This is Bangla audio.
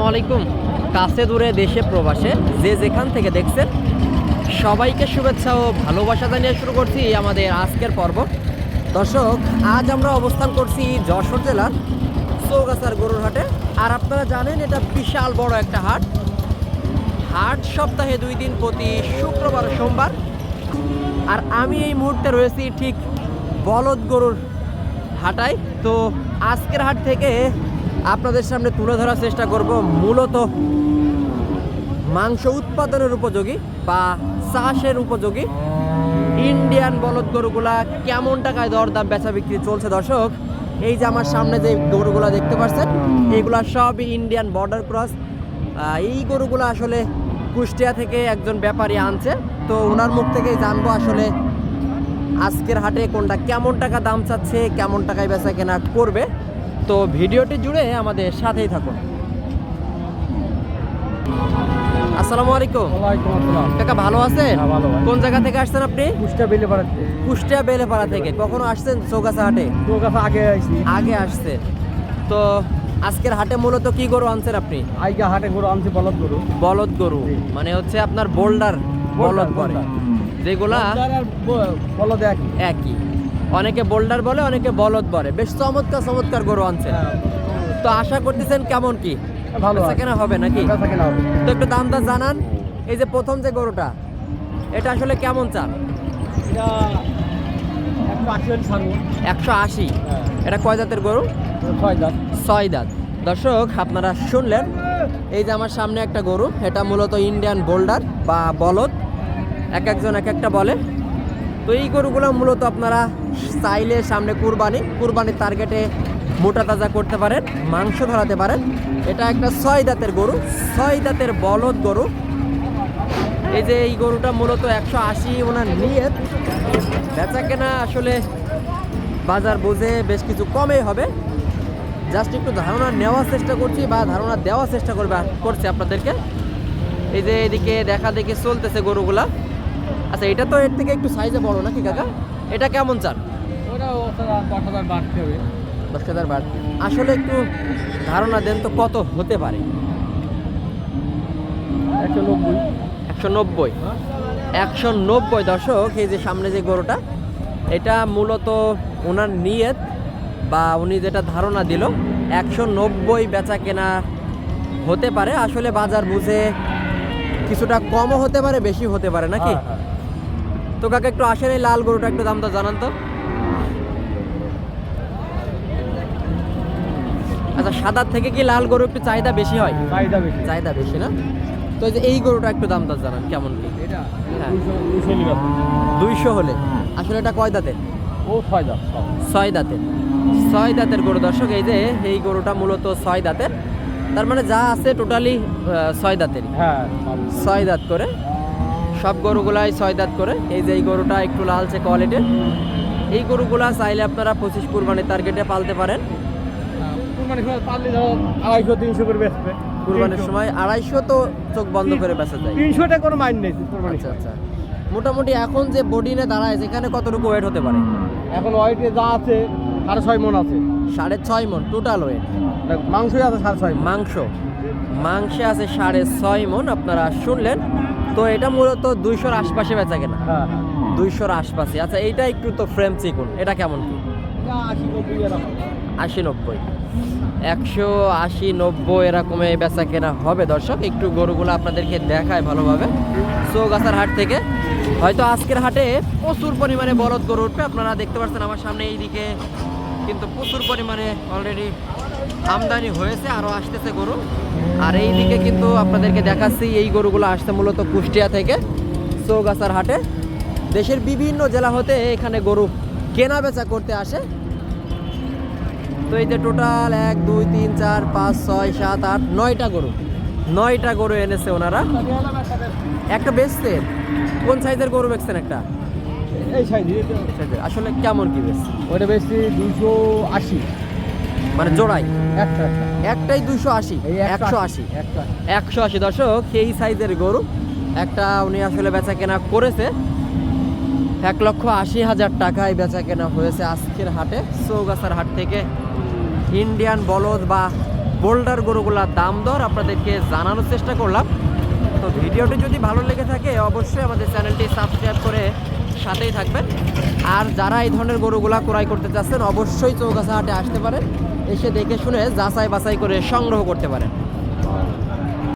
আসসালামু আলাইকুম। কাছে দূরে দেশে প্রবাসে যে যেখান থেকে দেখছেন, সবাইকে শুভেচ্ছা ও ভালোবাসা জানিয়ে শুরু করছি আমাদের আজকের পর্ব। দর্শক, আজ আমরা অবস্থান করছি যশোর জেলার চৌগাছার গরুর হাটে। আর আপনারা জানেন, এটা বিশাল বড় একটা হাট। হাট সপ্তাহে দুই দিন প্রতি শুক্রবার সোমবার। আর আমি এই মুহূর্তে রয়েছি ঠিক বলদ গরুর হাটায়। তো আজকের হাট থেকে আপনাদের সামনে তুলে ধরার চেষ্টা করব মূলত মাংস উৎপাদনের উপযোগী বা চাষের উপযোগী। ইন্ডিয়ান বলদ গরুগুলা কেমন টাকায় দরদাম বেচা বিক্রি চলছে দর্শক? এই যে আমার সামনে যে গরুগুলা দেখতে পাচ্ছেন এইগুলা সবই ইন্ডিয়ান বর্ডার ক্রস এই গরুগুলো আসলে কুষ্টিয়া থেকে একজন ব্যাপারী আনছে। তো ওনার মুখ থেকেই জানব আসলে আজকের হাটে কোনটা কেমন টাকা দাম চাচ্ছে, কেমন টাকায় বেচা কেনা করবে। তো ভিডিওটি জুড়ে আমাদের সাথেই থাকুন। আসসালামু আলাইকুম। ওয়ালাইকুম আসসালাম। কাকা ভালো আছেন? হ্যাঁ, ভালো কোন জায়গা থেকে আসছেন আপনি? কুষ্টা বেলে পাড়াতে কুষ্টিয়া বেলেপাড়া থেকে। কখনো আসছেন চৌগাছা হাটে? তোর আগে আগে আসছে তো আজকের হাটে মূলত কি গরু আনছেন আপনি? আইগা হাটে গরু আনছি বলদ গরু। বলদ গরু। মানে হচ্ছে আপনার বোল্ডার বলদ বলে। বোল্ডার। যেগুলা বলদ একই। একই। অনেকে বোল্ডার বলে অনেকে বলদ বলে। বেশ চমৎকার চমৎকার গরু আনছেন। তো আশা করতেছেন কেমন কি? হ্যাঁ, ভালো কেনা হবে নাকি? তো একটু দামটা জানান। এই যে প্রথম যে গরুটা এটা আসলে কেমন চান একশো আশি হ্যাঁ। এটা কয় জাতের গরু? ছয় দাঁত ছয় দাঁত দর্শক আপনারা শুনলেন এই যে আমার সামনে একটা গরু এটা মূলত ইন্ডিয়ান বোল্ডার বা বলদ। এক একজন এক একটা বলে। তো এই গরুগুলো মূলত আপনারা চাইলে সামনে কুরবানি, কুরবানির টার্গেটে মোটা তাজা করতে পারেন, মাংস ধরাতে পারেন। এটা একটা ছয় দাঁতের গরু, ছয় দাঁতের বলদ গরু। এই যে এই গরুটা মূলত একশো আশি ওনার নিয়ে বেচা কেনা আসলে বাজার বুঝে বেশ কিছু কমে হবে। জাস্ট একটু ধারণা নেওয়ার চেষ্টা করছি বা ধারণা দেওয়ার চেষ্টা করবে করছি আপনাদেরকে। এই যে এদিকে দেখা দেখে চলতেছে গরুগুলা। আচ্ছা এটা তো এর থেকে একটু সাইজে বড় নাকি কাকা? এটা কেমন চান ওটা দশ হাজার বাড়তে হবে। দশ হাজার বার আসলে একটু ধারণা দেন তো কত হতে পারে? একশো নব্বই। একশো নব্বই। একশো নব্বই দর্শক এই যে সামনে যে গরুটা এটা মূলত ওনার নিয়ত বা উনি যেটা ধারণা দিল একশো নব্বই বেচা কেনা হতে পারে। আসলে বাজার বুঝে কিছুটা কমও হতে পারে বেশি হতে পারে নাকি? হ্যাঁ, হ্যাঁ। তো কাকে একটু আসেন এই লাল গরুটা একটু দাম দামটা জানান তো। আচ্ছা সাদার থেকে কি লাল গরু একটু চাহিদা বেশি হয়? চাহিদা বেশি। চাহিদা বেশি না? তো এই যে এই গরুটা একটু দামটা জানান কেমন কি? হ্যাঁ। দুইশো হলে আসলে এটা কয় দাঁতের? ও ছয় দাঁত ছয় দাঁতের। ছয় দাঁতের গরু। দর্শক এই যে এই গরুটা মূলত ছয় দাঁতের। তার মানে যা আছে টোটালি ছয় দাঁতের হ্যাঁ। ছয় দাঁত করে। সব গরুগুলাই ছয় দাঁত করে। এই যে এই গরুটা একটু লালচে কোয়ালিটির এই গরুগুলা চাইলে আপনারা পঁচিশ কুরবানির টার্গেটে পালতে পারেন। আড়াইশো তিনশো করে বেচবে। কুরবানির সময় আড়াইশো তো চোখ বন্ধ করে বেচা যায়। তিনশোটা কোনো মাইন নেই আচ্ছা আচ্ছা। মোটামুটি এখন যে বডি নিয়ে দাঁড়ায় সেখানে কতটুকু ওয়েট হতে পারে? এখন ওয়েটে যা আছে সাড়ে ছয় মন আছে। সাড়ে ছয় মন টোটাল ওয়েট মাংসই আছে সাড়ে ছয় মাংস। মাংসে আছে সাড়ে ছয় মন আপনারা শুনলেন। তো এটা মূলত দুইশোর আশপাশে বেচা কেনা। হ্যাঁ। দুইশোর আশপাশে। আচ্ছা এইটা একটু তো ফ্রেম চিকুন এটা কেমন কি? আশি নব্বই আশি নব্বই। একশো আশি নব্বই এরকমে বেচা কেনা হবে দর্শক। একটু গরুগুলো আপনাদেরকে দেখায় ভালোভাবে। চৌগাছার হাট থেকে। হয়তো আজকের হাটে প্রচুর পরিমাণে বলদ গরু উঠবে। আপনারা দেখতে পাচ্ছেন আমার সামনে এইদিকে কিন্তু প্রচুর পরিমাণে অলরেডি আমদানি হয়েছে আরও আসতেছে গরু। আর এই দিকে কিন্তু আপনাদেরকে দেখাচ্ছি, এই গরুগুলো আসছে মূলত কুষ্টিয়া থেকে চৌগাছার হাটে। দেশের বিভিন্ন জেলা হতে এখানে গরু কেনা বেচা করতে আসে। তো এই যে টোটাল এক, দুই, তিন, চার, পাঁচ, ছয়, সাত, আট, নয়টা গরু। নয়টা গরু এনেছে ওনারা। একটা বেচতে কোন সাইজের গরু বেচছেন একটা? এই সাইজে আসলে কেমন কি বেচছে ওটা বেশি দুশো আশি। মানে জোড়াই? একটা একটা। একটাই দুইশো আশি? একশো আশি একশো আশি? দর্শক এই সাইজের গরু। একটা উনি আসলে বেচা কেনা করেছে। এক লক্ষ আশি হাজার টাকায় বেচা কেনা হয়েছে আজকের হাটে। চৌগাছার হাট থেকে ইন্ডিয়ান বলদ বা বোল্ডার গরুগুলার দাম দর আপনাদেরকে জানানোর চেষ্টা করলাম। তো ভিডিওটি যদি ভালো লেগে থাকে অবশ্যই আমাদের চ্যানেলটি সাবস্ক্রাইব করে সাথেই থাকবেন। আর যারা এই ধরনের গরুগুলা ক্রয় করতে চাচ্ছেন, অবশ্যই চৌগাছা হাটে আসতে পারেন। এসে দেখে শুনে যাচাই বাছাই করে সংগ্রহ করতে পারেন।